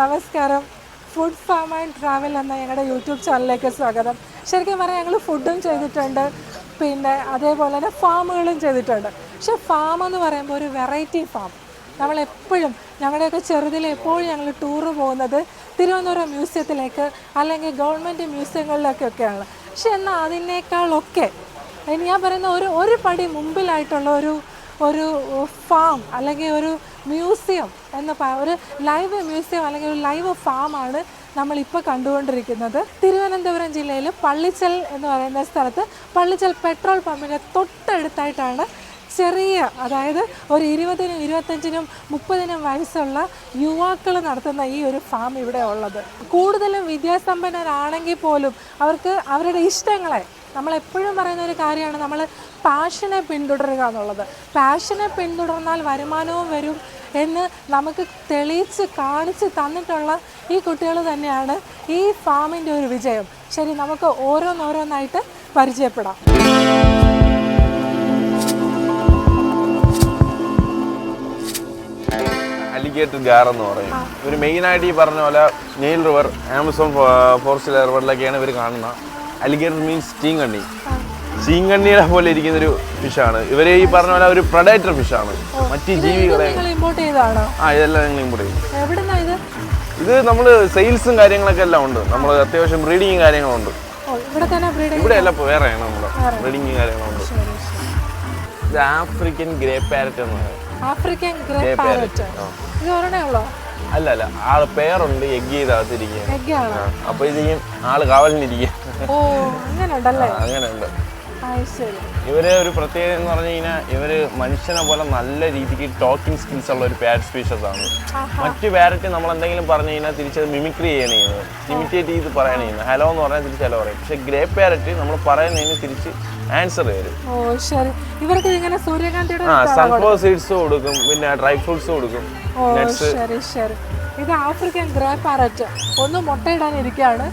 നമസ്കാരം. Food farm and travel എന്ന ഞങ്ങളുടെ യൂട്യൂബ് ചാനലിലേക്ക് സ്വാഗതം. ശരിക്കും പറഞ്ഞാൽ ഞങ്ങൾ ഫുഡും ചെയ്തിട്ടുണ്ട്. പിന്നെ അതേപോലെ തന്നെ ഫാമുകളും ചെയ്തിട്ടുണ്ട്. പക്ഷെ ഫാം എന്ന് പറയുമ്പോൾ ഒരു വെറൈറ്റി ഫാം നമ്മളെപ്പോഴും ഞങ്ങളുടെയൊക്കെ ചെറുതിൽ എപ്പോഴും ഞങ്ങൾ ടൂറ് പോകുന്നത് തിരുവനന്തപുരം മ്യൂസിയത്തിലേക്ക് അല്ലെങ്കിൽ ഗവൺമെന്റ് മ്യൂസിയങ്ങളിലേക്കൊക്കെയാണ് പക്ഷെ എന്നാൽ അതിനേക്കാളൊക്കെ അതിന് ഞാൻ പറയുന്ന ഒരു ഒരു പടി മുമ്പിലായിട്ടുള്ള ഒരു ഒരു ഫാം അല്ലെങ്കിൽ ഒരു മ്യൂസിയം എന്ന ഒരു ലൈവ് മ്യൂസിയം അല്ലെങ്കിൽ ഒരു ലൈവ് ഫാമാണ് നമ്മളിപ്പോൾ കണ്ടുകൊണ്ടിരിക്കുന്നത്. തിരുവനന്തപുരം ജില്ലയിൽ പള്ളിച്ചൽ എന്ന് പറയുന്ന സ്ഥലത്ത് പള്ളിച്ചൽ പെട്രോൾ പമ്പിന്റെ തൊട്ടടുത്തായിട്ടാണ് ചെറിയ അതായത് ഒരു ഇരുപതിനും ഇരുപത്തഞ്ചിനും മുപ്പതിനും വയസ്സുള്ള യുവാക്കൾ നടത്തുന്ന ഈ ഒരു ഫാം ഇവിടെ ഉള്ളത്. കൂടുതലും വിദ്യാസമ്പന്നരാണെങ്കിൽ പോലും അവർക്ക് അവരുടെ ഇഷ്ടങ്ങളെ നമ്മളെപ്പോഴും പറയുന്ന ഒരു കാര്യമാണ് നമ്മൾ പാഷനെ പിന്തുടരുക എന്നുള്ളത്. പാഷനെ പിന്തുടർന്നാൽ വരുമാനവും വരും എന്ന് നമുക്ക് തെളിയിച്ച് കാണിച്ച് തന്നിട്ടുള്ള ഈ കുട്ടികൾ തന്നെയാണ് ഈ ഫാമിന്റെ ഒരു വിജയം. ശരി നമുക്ക് ഓരോന്നോരോന്നായിട്ട് പരിചയപ്പെടാം. അലിഗേറ്റർ ഗാർ എന്ന് പറയും. ഇവർ മെയിൻ ആയിട്ട് ഈ പറഞ്ഞ പോലെ നെയിൽ റിവർ ആമസോൺ ഫോറസ്റ്റ് റിവറിലൊക്കെയാണ് ഇവർ കാണുന്നത്. അലിഗേറ്റർ മീൻസ് ചീങ്കണ്ണി ചീങ്കണ്ണിയുടെ പോലെ ഇരിക്കുന്ന ഒരു ഫിഷാണ്. ഇവരെ ഈ പറഞ്ഞ പോലെ ഒരു പ്രൊഡേറ്റർ ഫിഷാണ്. മറ്റ് ജീവികളെ ആ ഇതെല്ലാം ഞങ്ങൾ ഇമ്പോർട്ട് ചെയ്യും ഇത്? നമ്മൾ സെയിൽസും കാര്യങ്ങളൊക്കെ എല്ലാം ഉണ്ട്. നമ്മൾ അത്യാവശ്യം ബ്രീഡിങ്ങും കാര്യങ്ങളുണ്ട് ഇവിടെ എല്ലാം വേറെയാണ് നമ്മുടെ ബ്രീഡിങ്ങും കാര്യങ്ങളുണ്ട് ഇത് ആഫ്രിക്കൻ ഗ്രേ പാരറ്റ് എന്ന് പറയും. ആഫ്രിക്കൻ ഗ്രേ പാരറ്റ് ഇത് ഒരെണ്ണേ ഉള്ളോ? അല്ല അല്ല ആൾ പേരുണ്ട് എഗ് എഗ്ഗാണോ അപ്പൊ ഇത് ആൾ കാവലിനിരിക്കുക ഓ ഇവർ ഒരു പ്രത്യേകത എന്ന് പറഞ്ഞു കഴിഞ്ഞാൽ ഇവർ മനുഷ്യനെ പോലെ നല്ല രീതിക്ക് ടോക്കിംഗ് സ്കിൽസ് ഉള്ള ഒരു പാരറ്റ് സ്പീഷസ് ആണ്. മറ്റു പാരറ്റ് നമ്മൾ എന്തെങ്കിലും പറഞ്ഞു കഴിഞ്ഞാൽ തിരിച്ചത് മിമിക്രി ചെയ്യണം ചെയ്യുന്നത് ഇമിറ്റേറ്റ് ചെയ്ത് പറയണ ചെയ്യുന്നത് ഹലോ എന്ന് പറഞ്ഞാൽ തിരിച്ച് ഹലോ പറയും. പക്ഷെ ഗ്രേ പാരറ്റ് നമ്മൾ പറയുന്നതിന് തിരിച്ച് ആൻസർ തരും. ഇവർക്ക് ഇങ്ങനെ സൂര്യകാന്തിയുടെ ആ സൺഫ്ലവർ സീഡ്സ് കൊടുക്കും. പിന്നെ ഡ്രൈ ഫ്രൂട്ട്സ് കൊടുക്കും. നട്ട്സ് ഇത് ആഫ്രിക്കൻ ഗ്രേ പാരറ്റ് ഒന്ന് മുട്ടയിടാൻ മുട്ടയിടാനിരിക്കുകയാണ്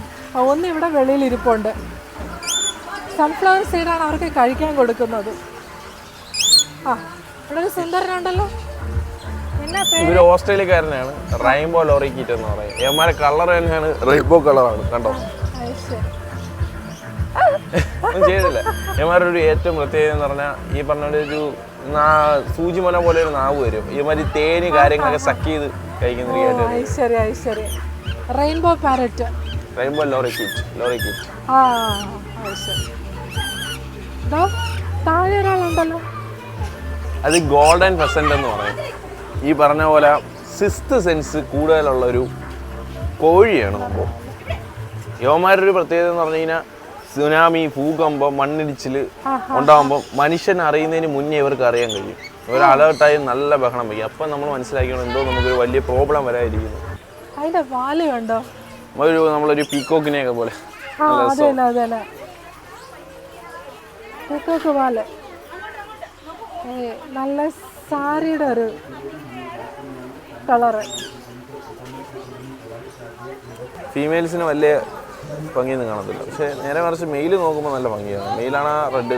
ഒന്ന് ഇവിടെ വെളിയിൽ ഇരിപ്പുണ്ട് സൺഫ്ലവർ സീഡാണ് അവർക്ക് കഴിക്കാൻ കൊടുക്കുന്നത്. ആ ഇവിടെ ഒരു സുന്ദരനുണ്ടല്ലോ ഇവർ ഓസ്ട്രേലിയക്കാരനാണ്. റെയിൻബോ ലോറിക്കീറ്റ് എന്ന് പറയും. കളർ തന്നെയാണ് റെയിൻബോ കളറാണ് കണ്ടോ? ഒന്നും ചെയ്തില്ല. ഇവന്മാരുടെ ഒരു ഏറ്റവും പ്രത്യേകത എന്ന് പറഞ്ഞാൽ ഈ പറഞ്ഞ സൂചിമല ഒരു പോലെ ഒരു നാവ് വരും. ഇവന്മാര് തേനി കാര്യങ്ങളൊക്കെ സക്ക് ചെയ്ത് കഴിക്കുന്ന rainbow parrot rainbow lorikeet lorikeet ആ ശരി. താഴെ ഒരാളുണ്ടല്ലോ. അത് ഗോൾഡൻ ഫെസന്റ് എന്ന് പറയും. ഈ പറഞ്ഞ പോലെ സിക്സ്ത് സെൻസ് കൂടുതലുള്ള ഒരു കോഴിയാണ് സംഭവം യോമാരൊരു ഒരു പ്രത്യേകത എന്ന് പറഞ്ഞു കഴിഞ്ഞാൽ സുനാമി ഭൂകമ്പം മണ്ണിടിച്ചിൽ ഉണ്ടാകുമ്പോൾ മനുഷ്യൻ അറിയുന്നതിന് മുന്നേ ഇവർക്ക് അറിയാൻ കഴിയും. ഇവർ അലേർട്ടായി നല്ല ബഹളം വയ്ക്കും. അപ്പം നമ്മൾ മനസ്സിലാക്കിയാണ് എന്തോ നമുക്കൊരു വലിയ പ്രോബ്ലം വരാതിരിക്കുന്നു. അതിന്റെ വാൽ കണ്ടോ? ഒരു നമ്മളൊരു പീക്കോക്കിനെയൊക്കെ പോലെ. വാൽ ഏ, നല്ല സാരിയുടെ ഒരു കളറ്. ഫീമെയിൽസിന് വലിയ ഭംഗിയൊന്നും കാണത്തില്ല. പക്ഷെ നേരെ മറിച്ച് മെയിൽ നോക്കുമ്പോൾ നല്ല ഭംഗിയാണ്. മെയിലാണ് റെഡ്?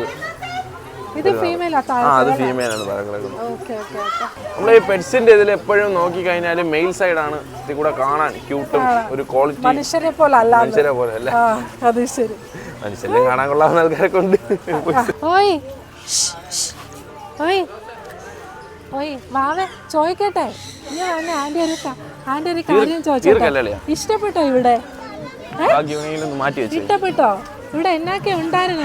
ഇത് ഫീമെയിൽ അത് ഫീമെയിലാണ് താഴെ കിടക്കുന്നത് ഓക്കെ ഓക്കെ ഓക്കെ. നമ്മൾ ഈ പെറ്റ്സിന്റെ ഇതിൽ എപ്പോഴും നോക്കി കഴിഞ്ഞാൽ മെയിൽ സൈഡാണ് ഇതിൽ കൂടെ കാണാൻ ക്യൂട്ടും ഒരു ക്വാളിറ്റി മനുഷ്യരെ പോലെ അല്ല മനുഷ്യരെ പോലെ അല്ല? അത് ശരി. മനുഷ്യരെ കാണാൻ കൊള്ളാവുന്ന ആൾക്കാരൊക്കെ ഉണ്ട്. ഓയ്. ഓയ് ഓയ് വാവേ ചോദിക്കട്ടെ? ഞാൻ വന്ന് ആന്റി ഒരു ക- ഒരു കാര്യം ചോദിച്ചോട്ടെ? ഇഷ്ടപ്പെട്ടോ ഇവിടെ? ഇഷ്ടപ്പെട്ടോ? ഇവിടെ എന്നൊക്കെ ഉണ്ടായിരുന്നു?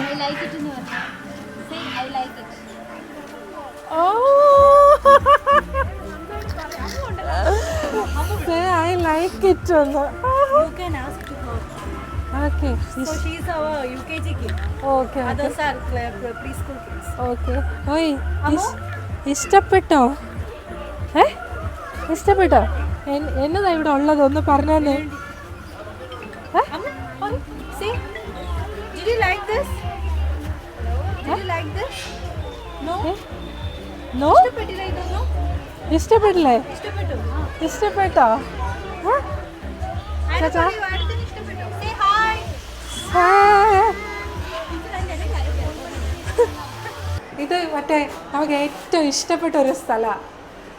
I like it. ഓ. ഐ ലൈക്ക് ഇറ്റ് ഒന്ന് You can ask to her. Okay So she's our UKG kid. Okay Others are cl- cl- preschool kids. Okay ഓയ് ഇഷ്- ഇഷ്ടപ്പെട്ടോ? ഏ? ഇഷ്ടപ്പെട്ടോ? എന്നതാ ഇവിടെ ഉള്ളത്? ഒന്ന് പറഞ്ഞു തന്നെ Amma, see? Did you like this? Did you like this? No? No ഇഷ്ടപ്പെട്ടില്ല ഇഷ്ടപ്പെട്ടു? ചേച്ചാ ഇത് മറ്റേ നമുക്ക് ഏറ്റവും ഇഷ്ടപ്പെട്ട ഒരു സ്ഥലമാണ്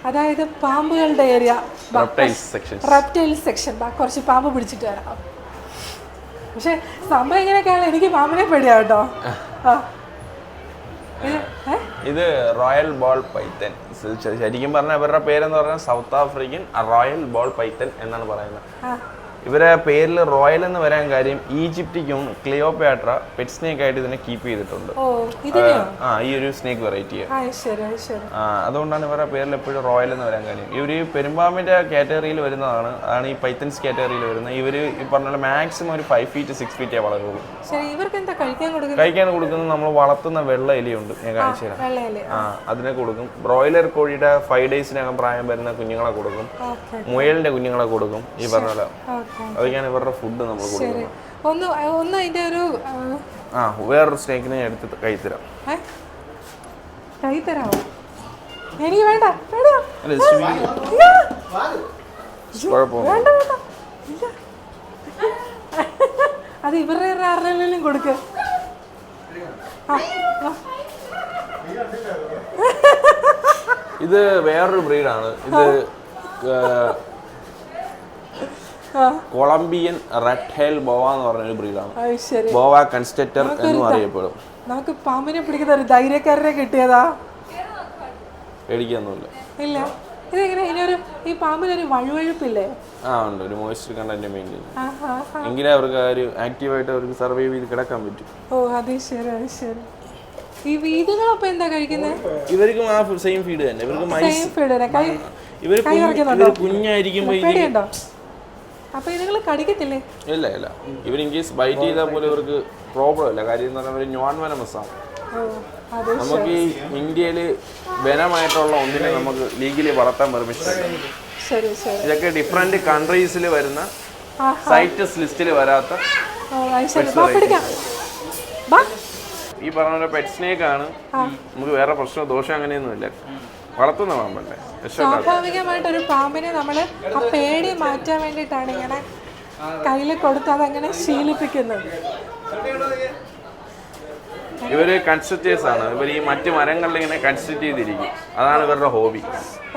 അതായത് പാമ്പുകളുടെ ഏരിയ റെപ്റ്റൈൽ സെക്ഷൻ കുറച്ച് പാമ്പ് പിടിച്ചിട്ട് വരാം. പക്ഷെ സംഭവം ഇങ്ങനെയൊക്കെയാണ്. എനിക്ക് പാമ്പിനെ പേടിയാ കേട്ടോ. ഇത്? റോയൽ ബോൾ പൈത്തൻ ശരിക്കും പറഞ്ഞാൽ ഇവരുടെ പേരെന്ന് പറഞ്ഞാൽ South African royal ball python എന്നാണ് പറയുന്നത്. ഇവരെ പേരിൽ റോയൽ എന്ന് വരാൻ കാര്യം ഈജിപ്തിക്കും ക്ലിയോപാട്ര പെറ്റ് സ്നേക്ക് ആയിട്ട് ഇതിനെ കീപ്പ് ചെയ്തിട്ടുണ്ട്. ആ ഈ ഒരു സ്നേക്ക് വെറൈറ്റി അതുകൊണ്ടാണ് ഇവരുടെ പേരിൽ എപ്പോഴും റോയൽ എന്ന് വരാൻ കാര്യം. ഇവർ പെരുമ്പാമ്പിന്റെ കാറ്റഗറിയിൽ വരുന്നതാണ് അതാണ് ഈ പൈത്തൻസ് കാറ്റഗറിയിൽ വരുന്നത്. ഇവർ ഈ പറഞ്ഞ മാക്സിമം ഒരു ഫൈവ് ഫീറ്റ് സിക്സ് ഫീറ്റേ വളരുള്ളൂ. കഴിക്കാൻ കൊടുക്കുന്നത്? നമ്മൾ വളർത്തുന്ന വെള്ള എലിയുണ്ട് ഞാൻ കാണിച്ചു തരാം. ആ. അതിനെ കൊടുക്കും. ബ്രോയിലർ കോഴിയുടെ ഫൈവ് ഡേയ്സിനകം പ്രായം വരുന്ന കുഞ്ഞുങ്ങളെ കൊടുക്കും. മുയലിന്റെ കുഞ്ഞുങ്ങളെ കൊടുക്കും ഈ പറഞ്ഞ പോലെ. അതൊക്കെയാണ് ഇവരുടെ ഫുഡ് നമ്മൾ കൊടുക്കുന്നത്. ഒന്ന് ഒന്ന് അതിന്റെ ഒരു ആ, വേറൊരു ഞാൻ എടുത്ത് കൈ തരാം. കൈ തരാമോ എനിക്ക് വേണ്ട വേണ്ട. അത് ഇവരുടെ ആരുടെയും കൊടുക്ക. ഇത് വേറൊരു ബ്രീഡാണ് ഇത് കൊളംബിയൻ റെഡ് ഹെയിൽ ബോവ എന്ന് പറഞ്ഞൊരു ബ്രീഡാണ്. ബോവ കൺസ്റ്ററ്റർ എന്നും അറിയപ്പെടും. നമുക്ക് പാമ്പിനെ പിടിക്കുന്ന ഒരു ധൈര്യക്കാരനെ കിട്ടിയതാ. പേടിക്കൊന്നുമില്ല. ഇല്ല. ഇതെങ്ങനെ? ഇതിനൊരു ഈ പാമ്പിനൊരു വഴുവഴുപ്പില്ലേ? ആ ഉണ്ട്. ഒരു മോയ്സ്ചർ കണ്ടന്റ് മെയിന്റെയിൻ ആ. എങ്കിലേ അവർക്ക് ആ ഒരു ആക്റ്റീവായിട്ട് അവർക്ക് സർവൈവ് ചെയ്ത് കിടക്കാൻ പറ്റും. ഓ അത് ശരി അത് ശരി. ഈ വീടുകളൊക്കെ എന്താ കഴിക്കുന്നത് ഇവർക്കും ആ സെയിം ഫീഡ് തന്നെ. ഇവർക്ക് മൈസ് സെയിം തന്നെ. ഇവർ കുഞ്ഞായിരിക്കുമ്പോൾ അപ്പൊ ഇതുങ്ങൾ കടിക്കത്തില്ലേ? ഇല്ല ഇല്ല. ഇവർ ഇൻ കേസ് ബൈറ്റ് ചെയ്താൽ പോലും ഇവർക്ക് പ്രോബ്ലം ഇല്ല. കാര്യം എന്ന് പറഞ്ഞാൽ ഒരു നോൺ വെനമസ് ആണ് ഓ നമുക്ക് ഈ ഇന്ത്യയിൽ വനമായിട്ടുള്ള ഒന്നിനെ നമുക്ക് ലീഗലി വളർത്താൻ പെർമിഷൻ ഉണ്ട് ശരി ശരി. ഇതൊക്കെ ഡിഫറെന്റ് കൺട്രീസിൽ വരുന്ന സൈറ്റസ് ലിസ്റ്റിൽ വരാത്ത ഓ അത് വാ ഈ പറഞ്ഞ പെറ്റ് സ്നേക്ക് ആണ്. നമുക്ക് വേറെ പ്രശ്നം ദോഷം അങ്ങനെയൊന്നുമില്ല. വളർത്തുന്ന പാമ്പല്ലേ സ്വാഭാവികമായിട്ട് ഒരു പാമ്പിനെ നമ്മൾ ആ പേടി മാറ്റാൻ വേണ്ടിയിട്ടാണ് ഇങ്ങനെ കയ്യിൽ കൊടുത്ത് അതങ്ങനെ ശീലിപ്പിക്കുന്നത്. ഇവർ കൺസ്ട്രക്റ്റേഴ്സ് ആണ്. ഇവർ ഈ മറ്റു മരങ്ങളിൽ ഇങ്ങനെ കൺസ്ട്രക്ട് ചെയ്തിരിക്കും. അതാണ് ഇവരുടെ ഹോബി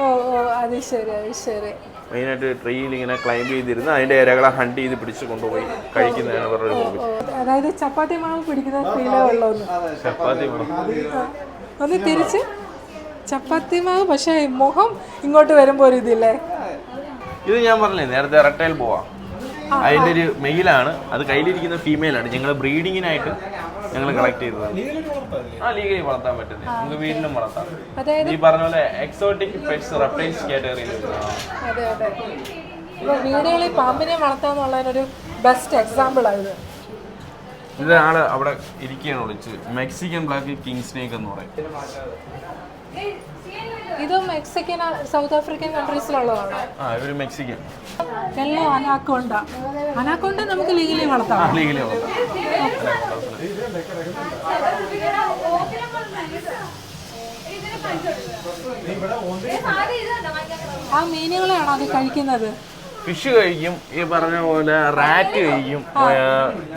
ഓ ഓ അത് ശരി അത് ശരി. മെയിനായിട്ട് ട്രീയിൽ ഇങ്ങനെ ക്ലൈംബ് ചെയ്തിരുന്ന് അതിന്റെ ഇരകളെ ഹണ്ട് ചെയ്ത് പിടിച്ച് കൊണ്ടുപോയി കഴിക്കുന്നതാണ് ഇവരുടെ ഹോബി അതായത് ചപ്പാത്തി മാവ് പിടിക്കുന്ന ഫീലേ ഉള്ളൂ ചപ്പാത്തി മാവ്. ഒന്ന് തിരിച്ച്. ചപ്പാത്തി മാവ് പക്ഷേ മുഖം ഇങ്ങോട്ട് വരുമ്പോൾ ഒരു ഇതില്ലേ? ഇത് ഞാൻ പറഞ്ഞില്ലേ നേരത്തെ റെട്ടൈൽ പോവാം. അതിന്റെ ഒരു മെയിലാണ്. അത് കയ്യിലിരിക്കുന്ന ഫീമെയിലാണ് ഞങ്ങൾ ബ്രീഡിങ്ങിനായിട്ട് ഞങ്ങൾ കളക്ട് ചെയ്തത് ആ ലീഗലി വളർത്താൻ പറ്റുന്നത്. നമുക്ക് വീട്ടിലും വളർത്താം. ഈ പറഞ്ഞ പോലെ എക്സോട്ടിക് പെറ്റ്സ് റെപ്റ്റൈൽസ് കാറ്റഗറിയിൽ വീടുകളിൽ പാമ്പിനെ വളർത്താന്നുള്ളതിനൊരു ബെസ്റ്റ് എക്സാമ്പിൾ ആയത് ഇത്. ആൾ അവിടെ ഇരിക്കുകയാണ് വിളിച്ച് മെക്സിക്കൻ ബ്ലാക്ക് കിങ് സ്നേക്ക് എന്ന് പറയും. ഇത് മെക്സിക്കൻ സൗത്ത് ആഫ്രിക്കൻ കൺട്രീസിലുള്ളതാണ്. ആ ഇവർ മെക്സിക്കൻ. എല്ലാം അനാക്കോണ്ട. അനാക്കോണ്ട നമുക്ക് ലീഗലി വളർത്താം. ലീഗലി വളർത്താം. ആ മീനുകളെയാണോ അത് കഴിക്കുന്നത്? ഫിഷ് കഴിക്കും. ഈ പറഞ്ഞ പോലെ റാറ്റ് കഴിക്കും.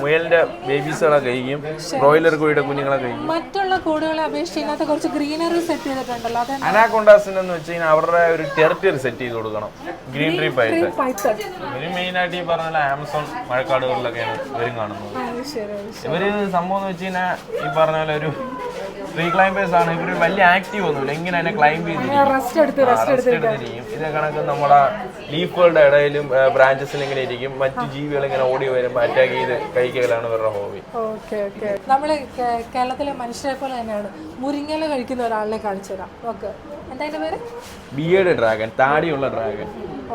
മുയലിന്റെ ബേബീസുകളെ കഴിക്കും. ബ്രോയിലർ കോഴിയുടെ കുഞ്ഞുങ്ങളെ കഴിക്കും. മറ്റുള്ള കൂടുകളെ അപേക്ഷിച്ച് ഇതിനകത്ത് കുറച്ച് ഗ്രീനറി സെറ്റ് ചെയ്തിട്ടുണ്ടല്ലോ അത് അനാക്കൊണ്ടാസിന് എന്ന് വെച്ച് കഴിഞ്ഞാൽ അവരുടെ ഒരു ടെറിറ്ററി സെറ്റ് ചെയ്ത് കൊടുക്കണം. ഗ്രീൻ ട്രീ പൈത്ത് ഇവർ മെയിൻ ആയിട്ട് ഈ പറഞ്ഞ പോലെ ആമസോൺ മഴക്കാടുകളിലൊക്കെയാണ് ഇവരും കാണുന്നത്. ഇവർ സംഭവം എന്ന് വെച്ച് കഴിഞ്ഞാൽ ഈ പറഞ്ഞ പോലെ ഒരു ട്രീ ക്ലൈംബേഴ്സ് ആണ് ഇവർ വലിയ ആക്റ്റീവ് ഒന്നുമില്ല. ഇങ്ങനെ അതിനെ ക്ലൈംബ് ചെയ്തിരിക്കും. ഇതേ കണക്ക് നമ്മുടെ ലീഫുകളുടെ ഇടയിലും ബ്രാഞ്ചസിൽ ഇങ്ങനെ ഇരിക്കും. മറ്റ് ജീവികൾ ഇങ്ങനെ ഓടി വരുമ്പോൾ അറ്റാക്ക് ചെയ്ത് കഴിക്കലാണ് ഇവരുടെ ഹോബി നമ്മൾ കേരളത്തിലെ മനുഷ്യരെ പോലെ തന്നെയാണ് മുരിങ്ങല കഴിക്കുന്ന ഒരാളിനെ കാണിച്ചു തരാം. ഓക്കെ പേര്? ബിയേഡ് ഡ്രാഗൺ താടിയുള്ള ഡ്രാഗൺ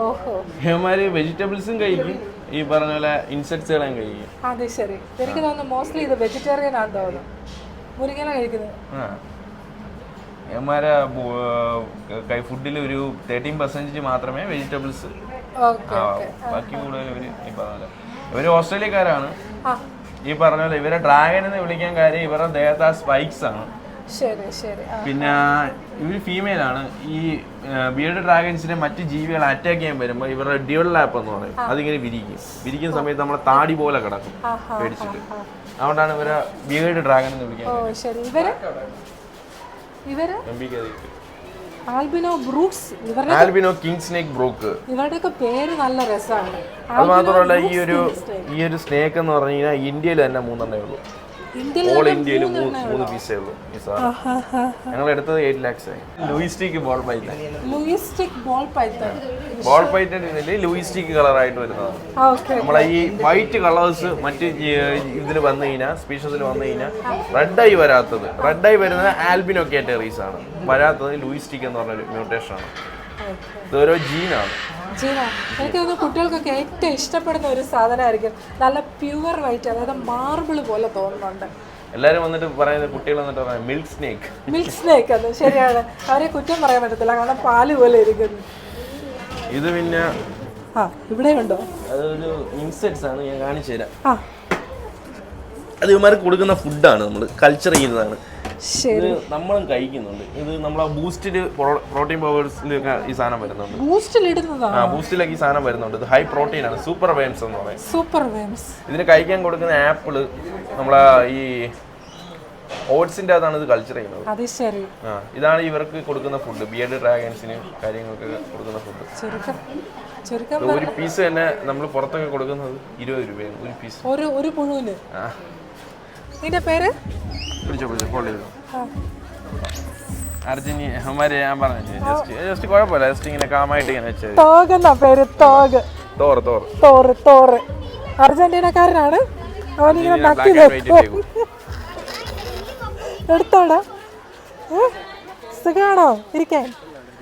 ഓഹോ. ഇവന്മാര് വെജിറ്റബിൾസും കഴിക്കും. ഈ പറഞ്ഞ പോലെ ഇൻസെക്ട്സുകളെയും കഴിക്കും. അതെ ശരി. എനിക്ക് തോന്നുന്നു മോസ്റ്റ്ലി ഇത് വെജിറ്റേറിയൻ ആണെന്ന് തോന്നുന്നു. മുരിങ്ങല കഴിക്കുന്നത്. ഇവന്മാരെ കൈ ഫുഡിൽ ഒരു തേർട്ടീൻ പെർസെന്റേജ് മാത്രമേ വെജിറ്റബിൾസ് ബാക്കി കൂടുതൽ ഇവർ ഈ പറഞ്ഞ ഇവർ ഓസ്ട്രേലിയക്കാരാണ്. ഈ പറഞ്ഞ പോലെ ഇവരെ ഡ്രാഗൺ എന്ന് വിളിക്കാൻ കാര്യം ഇവരുടെ ദേഹത്ത് ആ സ്പൈക്സ് ആണ്. പിന്നെ ഇവർ ഫീമെയിൽ ആണ്. ഈ ബിയർഡ് ഡ്രാഗൺസിനെ മറ്റു ജീവികളെ അറ്റാക്ക് ചെയ്യാൻ വരുമ്പോൾ ഇവരുടെ ഡ്യുവൽ ലാപ്പ് എന്ന് പറയും. അതിങ്ങനെ വിരിക്കും. വിരിക്കുന്ന സമയത്ത് നമ്മളെ താടി പോലെ കിടക്കും. പേടിച്ചിട്ട്. അതുകൊണ്ടാണ് ഇവരെ ബിയേഡ് ഡ്രാഗൺ എന്ന് ഓ വിളിക്കാൻ ശരി. ഇവർ? ഇവർ? Albino Brooks. ഇവരുടെ ആൽബിനോ കിങ് സ്നേക്ക് ബ്രൂക്ക്. ഇവരുടെയൊക്കെ പേര് നല്ല രസമാണ് അത് മാത്രമല്ല ഈ ഒരു ഈ ഒരു സ്നേക്ക് എന്ന് പറഞ്ഞു കഴിഞ്ഞാൽ ഇന്ത്യയിൽ തന്നെ മൂന്നെണ്ണേ ഉള്ളൂ. ഓൾ ഇന്ത്യയിൽ മൂന്ന് പീസേ ഉള്ളൂ. ഈ സാധനം. ഞങ്ങൾ എടുത്തത് എയ്റ്റ് ലാക്സ് ആയി. Leucistic ball python leucistic ball python ball python ഇതിൽ ലൂയിസ്റ്റിക് കളറായിട്ട് വരുന്നതാണ്. നമ്മളെ ഈ വൈറ്റ് കളേഴ്സ് മറ്റ് ഇതിൽ വന്നു കഴിഞ്ഞാൽ സ്പീഷസിൽ വന്നു കഴിഞ്ഞാൽ റെഡായി വരാത്തത്. റെഡായി വരുന്നത് ആൽബിനോ കാറ്റഗറീസ് ആണ്. വരാത്തത് ലൂയിസ്റ്റിക് എന്ന് പറഞ്ഞൊരു മ്യൂട്ടേഷൻ ആണ്. ഇതൊരു ജീനാണ് ജീന എനിക്ക് തോന്നുന്നു കുട്ടികൾക്കൊക്കെ ഏറ്റവും ഇഷ്ടപ്പെടുന്ന ഒരു സാധനമായിരിക്കും. നല്ല പ്യുവർ വൈറ്റ് അതായത് മാർബിൾ പോലെ തോന്നുന്നുണ്ട്. എല്ലാരും വന്നിട്ട് പറയുന്നത് കുട്ടികൾ വന്നിട്ട് പറയാം മിൽക്ക് സ്നേക്ക് മിൽക്ക് സ്നേക്ക് അത് ശരിയാണ്. അവരെ കുറ്റം പറയാൻ പറ്റത്തില്ല കാരണം പാൽ പോലെ ഇരിക്കുന്നു. ഇത് പിന്നെ ആ ഇവിടെ ഉണ്ടോ? അതൊരു ഇൻസെക്ട്സ് ആണ് ഞാൻ കാണിച്ചു തരാം ആ. അത് ഇവന്മാർക്ക് കൊടുക്കുന്ന ഫുഡാണ് നമ്മൾ കൾച്ചർ ചെയ്യുന്നതാണ്. ഇത് നമ്മളും കഴിക്കുന്നുണ്ട്. ഇത് നമ്മളെ ബൂസ്റ്റിൽ പ്രോട്ടീൻ പവേഴ്സിലൊക്കെ ഈ സാധനം വരുന്നുണ്ട്. ബൂസ്റ്റിൽ ഇടുന്നതാണ് ആ ബൂസ്റ്റിലൊക്കെ ഈ സാധനം വരുന്നുണ്ട്. ഇത് ഹൈ പ്രോട്ടീൻ ആണ്. സൂപ്പർ വേംസ് എന്ന് പറയും. സൂപ്പർ വേംസ് ഇതിന് കഴിക്കാൻ കൊടുക്കുന്ന ആപ്പിൾ നമ്മളെ ഈ ഓട്സിന്റെ അതാണ് ഇത് കൾച്ചർ ചെയ്യുന്നത്. അത് ശരി. ആ ഇതാണ് ഇവർക്ക് കൊടുക്കുന്ന ഫുഡ് ബിയർഡ് ഡ്രാഗൻസിന് കാര്യങ്ങൾക്ക് കൊടുക്കുന്ന ഫുഡ് ചുരുക്കം. ചുരുക്കം ഒരു പീസ് തന്നെ നമ്മൾ പുറത്തൊക്കെ കൊടുക്കുന്നത് ഇരുപത് രൂപയാണ്. ഒരു പീസ് ഒരു ഒരു പുഴുവിന്. ആ. നിന്റെ പേര്? പിടിച്ചോ പിടിച്ചോ ഫോൾഡ് ചെയ്തോ. ആ. അർജന്റീന ഞാൻ പറഞ്ഞു ജസ്റ്റ് ജസ്റ്റ് കുഴപ്പമില്ല ജസ്റ്റ് ഇങ്ങനെ കാമായിട്ട് ഇങ്ങനെ വെച്ചത് തോഗ് എന്നാ പേര്? തോഗ്. Thor Thor. Thor Thor. അർജന്റീനക്കാരനാണ്? അവനിങ്ങനെ നക്കി എടുത്തോടാ. ഏ? സുഖാണോ? ഇരിക്കാൻ?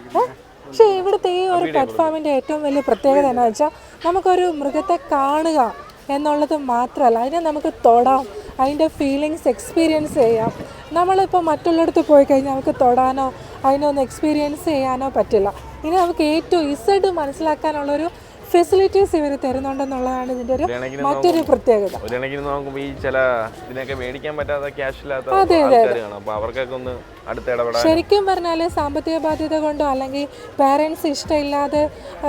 പക്ഷെ പക്ഷേ ഇവിടുത്തെ ഈ ഒരു പ്ലാറ്റ്ഫോമിന്റെ ഏറ്റവും വലിയ പ്രത്യേകത എന്ന് വെച്ചാൽ നമുക്കൊരു മൃഗത്തെ കാണുക എന്നുള്ളത് മാത്രമല്ല അതിനെ നമുക്ക് തൊടാം. അതിന്റെ ഫീലിങ്സ് എക്സ്പീരിയൻസ് ചെയ്യാം. നമ്മളിപ്പോൾ മറ്റുള്ളിടത്ത് പോയി കഴിഞ്ഞാൽ നമുക്ക് തൊടാനോ അതിനൊന്ന് എക്സ്പീരിയൻസ് ചെയ്യാനോ പറ്റില്ല. ഇനി നമുക്ക് ഏറ്റവും ഇസഡ് മനസ്സിലാക്കാനുള്ളൊരു ഫെസിലിറ്റീസ് ഇവർ തരുന്നുണ്ടെന്നുള്ളതാണ് ഇതിന്റെ ഒരു മറ്റൊരു പ്രത്യേകത. നോക്കുമ്പോൾ ഈ ചില ഇതിനൊക്കെ മേടിക്കാൻ പറ്റാത്ത ക്യാഷ് അതെ, അതെ, അവർക്കൊക്കെ ഒന്ന് ശരിക്കും പറഞ്ഞാൽ സാമ്പത്തിക ബാധ്യത കൊണ്ടോ അല്ലെങ്കിൽ പേരൻസ് ഇഷ്ടമില്ലാതെ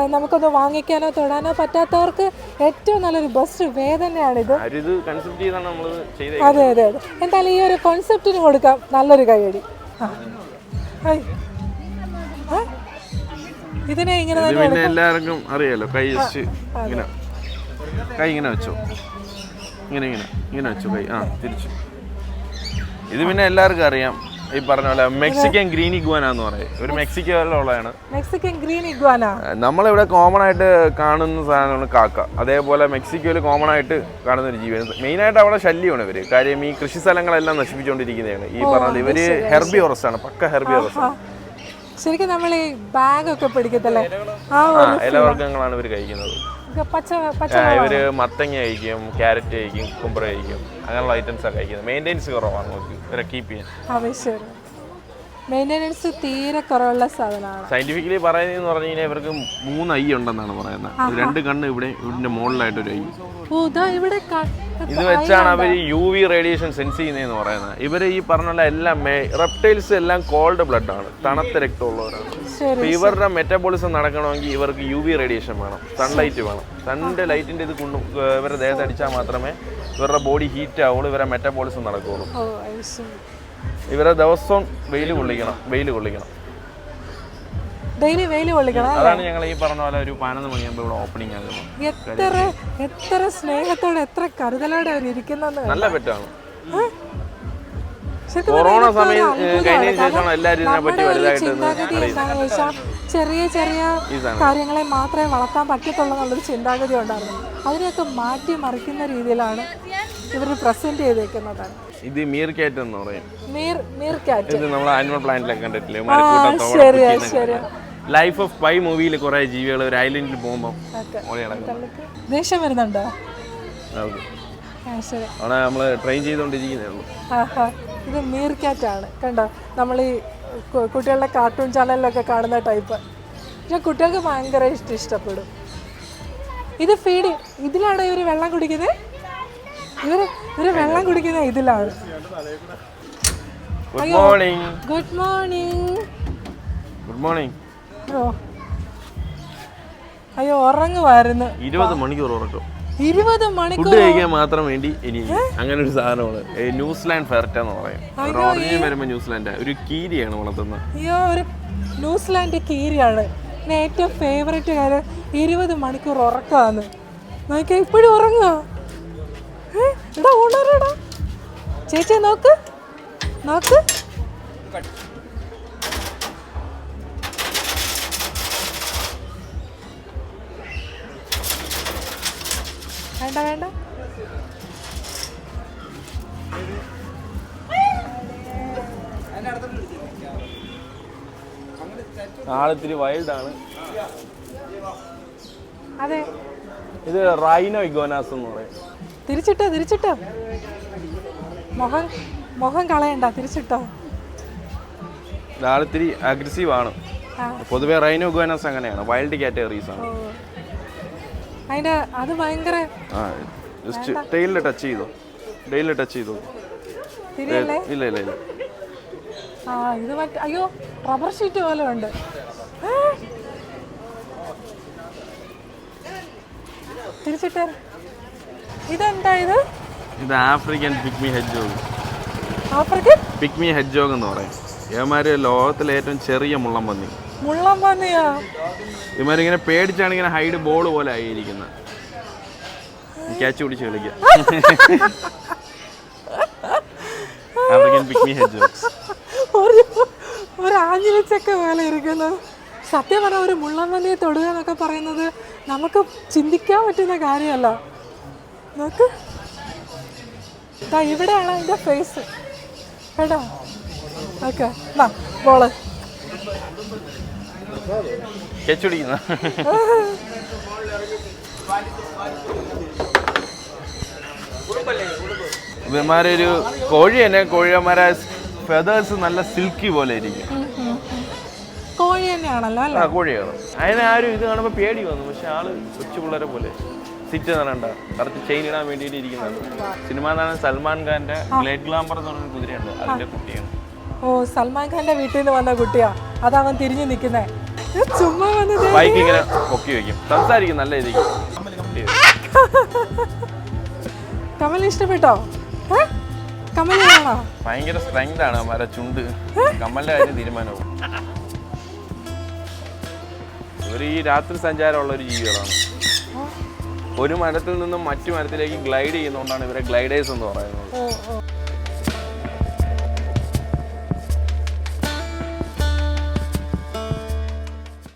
നമുക്കൊന്ന് വാങ്ങിക്കാനോ തൊടാനോ പറ്റാത്തവർക്ക് ഏറ്റവും നല്ലൊരു ബെസ്റ്റ് വേ തന്നെയാണിത്. അതെ അതെ അതെ. എന്തായാലും ഈ ഒരു കോൺസെപ്റ്റിന് കൊടുക്കാം. നല്ലൊരു കൈയടി ആ. ഇതിനെ ഇങ്ങനെ പിന്നെ എല്ലാവർക്കും അറിയാലോ കൈ വെച്ച് ഇങ്ങനെ. കൈ ഇങ്ങനെ വെച്ചോ. ഇങ്ങനെ ഇങ്ങനെ ഇങ്ങനെ വെച്ചോ കൈ. ആ തിരിച്ചു. ഇത് പിന്നെ എല്ലാവർക്കും അറിയാം ഈ പറഞ്ഞ പോലെ മെക്സിക്കൻ ഗ്രീൻ ഇഗ്വാന എന്ന് പറയും. ഒരു മെക്സിക്കോയിലുള്ളതാണ്. Mexican green iguana. നമ്മളിവിടെ കോമൺ ആയിട്ട് കാണുന്ന സാധനമാണ് കാക്ക. അതേപോലെ മെക്സിക്കോയിൽ കോമൺ ആയിട്ട് കാണുന്ന ഒരു ജീവിയാണ്. മെയിനായിട്ട് അവിടെ ശല്യമാണ് ഇവർ. കാര്യം ഈ കൃഷി സ്ഥലങ്ങളെല്ലാം നശിപ്പിച്ചുകൊണ്ടിരിക്കുന്നതാണ്. ഈ പറഞ്ഞത് ഇവർ ഹെർബിയോറസ് ആണ്. പക്ക ഹെർബിയോറസ് ആ. ശരിക്കും നമ്മൾ ഈ ബാഗൊക്കെ പിടിക്കത്തല്ലേ? ആ ഇലവർഗങ്ങളാണ് ഇവർ കഴിക്കുന്നത്. പച്ച പച്ച ഇവർ മത്തങ്ങ കഴിക്കും ക്യാരറ്റ് കഴിക്കും കുമ്പറ കഴിക്കും. അങ്ങനെയുള്ള ഐറ്റംസ് ഒക്കെ കഴിക്കുന്നത്. മെയിന്റെനൻസ് കുറവാണ് നോക്കി ഇവരെ കീപ്പ് ചെയ്യാൻ. മെയിന്റെനൻസ് തീരെ കുറവുള്ള സാധനമാണ്. സയന്റിഫിക്കലി പറയുന്നതെന്ന് പറഞ്ഞു കഴിഞ്ഞാൽ ഇവർക്ക് മൂന്ന് ഐ ഉണ്ടെന്നാണ് പറയുന്നത്. രണ്ട് കണ്ണ് ഇവിടെ ഇതിന്റെ മുകളിലായിട്ട് ഒരു ഐ. ഓ ഇതാ ഇവിടെ ഇത് വെച്ചാണ് അവർ യു വി റേഡിയേഷൻ സെൻസ് ചെയ്യുന്നതെന്ന് പറയുന്നത്. ഇവർ ഈ പറഞ്ഞുള്ള എല്ലാം റെപ്റ്റൈൽസ് എല്ലാം കോൾഡ് ബ്ലഡ് ആണ്. തണുത്ത രക്തമുള്ളവരാണ്. ഇവരുടെ മെറ്റബോളിസം നടക്കണമെങ്കിൽ ഇവർക്ക് യു വി റേഡിയേഷൻ വേണം. സൺലൈറ്റ് വേണം. സണ്ണിന്റെ ലൈറ്റിന്റെ ഇത് കൊണ്ടു ഇവരുടെ ദേഹത്ത് അടിച്ചാൽ മാത്രമേ ഇവരുടെ ബോഡി ഹീറ്റ് ആവുള്ളൂ ഇവരുടെ മെറ്റബോളിസം നടക്കുകയുള്ളൂ. ഇവരെ ദിവസവും വെയിൽ കൊള്ളിക്കണം വെയിൽ കൊള്ളിക്കണം. ഡെയിലി വെയിൽ കൊള്ളിക്കണം അതാണ് ഞങ്ങൾ ഈ പറഞ്ഞ പോലെ ഒരു പതിനൊന്ന് മണിയാകുമ്പോൾ ഇവിടെ ഓപ്പണിംഗ് ആകുന്നത് എത്ര എത്ര സ്നേഹത്തോടെ എത്ര കരുതലോടെ അവർ ഇരിക്കുന്നെന്ന് നല്ല പെറ്റാണ് കൊറോണ സമയം കഴിഞ്ഞതിന് ശേഷമാണ് എല്ലാവരും വലുതായിട്ട് ചെറിയ ചെറിയ കാര്യങ്ങളെ മാത്രമേ വളർത്താൻ പറ്റത്തുള്ളൂ എന്നുള്ളൊരു ചിന്താഗതി ഉണ്ടായിരുന്നു. അതിനെയൊക്കെ മാറ്റി മറിക്കുന്ന രീതിയിലാണ് ഇവർ പ്രസന്റ് ചെയ്തേക്കുന്നത് ഇത് മീർ കാറ്റ് എന്ന് പറയും. മീർ മീർ കാറ്റ് ഇത് നമ്മൾ ആനിമൽ പ്ലാന്റിലൊക്കെ കണ്ടിട്ടില്ലേ? ആ, ശരിയാ, ശരിയാ. ലൈഫ് ഓഫ് പൈ മൂവിയിൽ കുറെ ജീവികൾ ഒരു ഐലൻഡിൽ പോകുമ്പോൾ. ദേഷ്യം വരുന്നുണ്ടോ? അവിടെ നമ്മൾ ട്രെയിൻ ചെയ്തുകൊണ്ടിരിക്കുന്നേ ഉള്ളൂ. ഇത് മീർ ആണ് കണ്ടോ? നമ്മൾ ഈ കുട്ടികളുടെ കാർട്ടൂൺ ചാനലിലൊക്കെ കാണുന്ന ടൈപ്പ് പക്ഷെ കുട്ടികൾക്ക് ഭയങ്കര ഇഷ്ടം ഇഷ്ടപ്പെടും. ഇത് ഫീഡ് ഇതിലാണ് ഇവർ വെള്ളം കുടിക്കുന്നത് ഇവർ ഇവർ വെള്ളം കുടിക്കുന്നത് ഇതിലാണ്. Good morning good morning good morning അയ്യോ ഉറങ്ങുമായിരുന്നു ഇരുപത് മണിക്കൂർ ഉറക്കം. ഇരുപത് മണിക്കൂർ കഴിക്കാൻ മാത്രം വേണ്ടി ഇനി അങ്ങനെ ഒരു സാധനമാണ്. ന്യൂസിലാൻഡ് ഫെർട്ട എന്ന് പറയും. ഒറിജിനൽ വരുമ്പോൾ ന്യൂസിലാൻഡ്. ഒരു കീരിയാണ് വളർത്തുന്നത്. അയ്യോ ഒരു ന്യൂസിലാൻഡ് കീരിയാണ്. എന്റെ ഏറ്റവും ഫേവറേറ്റ് കാര്യം ഇരുപത് മണിക്കൂർ ഉറക്കമാണ്. നോക്കിയാ ഇപ്പോഴും ഉറങ്ങുക എടാ ഉണരടാ ചേച്ചി നോക്ക്. നോക്ക്. വേണ്ട വേണ്ട. ആളിത്തിരി വൈൽഡാണ് അതെ. ഇത് റൈനോ ഇഗോനാസ് എന്ന് പറയും. തിരിച്ചിട്ടോ തിരിച്ചിട്ടോ. മുഖം മുഖം കളയണ്ട തിരിച്ചിട്ടോ. ആളിത്തിരി അഗ്രസീവ് ആണ്. പൊതുവെ റൈനോ ഇഗോനാസ് അങ്ങനെയാണ്. വൈൽഡ് കാറ്റഗറീസ് ആണ്. ഓ അതിന്റെ അത് ഭയങ്കര ജസ്റ്റ് ടെയിലിൽ ടച്ച് ചെയ്തോ? ടെയിലിൽ ടച്ച് ചെയ്തോ? ഇല്ല ഇല്ല ഇല്ല. ആ ഇത് മറ്റേ അയ്യോ റബ്ബർ ഷീറ്റ് പോലെ ഉണ്ട്. തിരിച്ചിട്ടേ ഇതെന്താ ഇത്? ഇത് African pygmy hedgehog. African? Pygmy hedgehog എന്ന് പറയും. ഏമാര് ലോകത്തിലെ ഏറ്റവും ചെറിയ മുള്ളം പന്നി. മുള്ളം പന്നിയാ ഇവന്മാരിങ്ങനെ പേടിച്ചാണ് ഇങ്ങനെ ഹൈഡ് ബോൾ പോലെ ആയിരിക്കുന്നത്. ക്യാച്ച് പിടിച്ച് കളിക്കുക. ആഫ്രിക്കൻ പിക്മി ഹെഡ്ജോഗ്സ് ഒരു ഒരു ആഞ്ഞു വെച്ചൊക്കെ പോലെ ഇരിക്കുന്നു. സത്യം പറഞ്ഞാൽ ഒരു മുള്ളം പന്നിയെ തൊടുക എന്നൊക്കെ പറയുന്നത് നമുക്ക് ചിന്തിക്കാൻ പറ്റുന്ന കാര്യമല്ല. നോക്ക്. ഇവിടെയാണ് അതിന്റെ ഫേസ് കേട്ടോ? ഓക്കെ വാ ബോൾ ക്യാച്ച് പിടിക്കുന്ന ഇവന്മാരൊരു കോഴി തന്നെ. കോഴിയന്മാരെ ഫെതേഴ്സ് നല്ല സിൽക്കി പോലെ ഇരിക്കും. കോഴി തന്നെയാണല്ലോ ആ കോഴിയാണ്. അതിന് ആരും ഇത് കാണുമ്പോൾ പേടി വന്നു. പക്ഷെ ആൾ കൊച്ചു പിള്ളേരെ പോലെ. സിറ്റ് നടണ്ട കറക്റ്റ് ചെയിൻ ഇടാൻ വേണ്ടിയിട്ട് ഇരിക്കുന്നത്. സിനിമാ നടൻ സൽമാൻ ഖാന്റെ ഗ്ലേഡ് ഗ്ലാമ്പർ എന്ന് പറഞ്ഞ കുതിരയുണ്ട്. അതിന്റെ കുട്ടിയാണ്. ഓ സൽമാൻ ഖാന്റെ വീട്ടിൽ നിന്ന് വന്ന കുട്ടിയാ. അതവൻ തിരിഞ്ഞു നിൽക്കുന്നേ ചുമ്മാ വന്നത് ബൈക്ക് ഇങ്ങനെ പൊക്കി വെക്കും. സംസാരിക്കും നല്ല രീതിക്ക്. കമൽ ഇഷ്ടപ്പെട്ടോ? വേണോ ഭയങ്കര സ്ട്രെങ്ത് ആണ് മര ചുണ്ട്. കമലിന്റെ കാര്യം തീരുമാനവും ഇവർ ഈ രാത്രി സഞ്ചാരമുള്ള ഒരു ജീവികളാണ്. ഒരു മരത്തിൽ നിന്നും മറ്റു മരത്തിലേക്ക് ഗ്ലൈഡ് ചെയ്യുന്നതുകൊണ്ടാണ് ഇവരെ ഗ്ലൈഡേഴ്സ് എന്ന് പറയുന്നത്.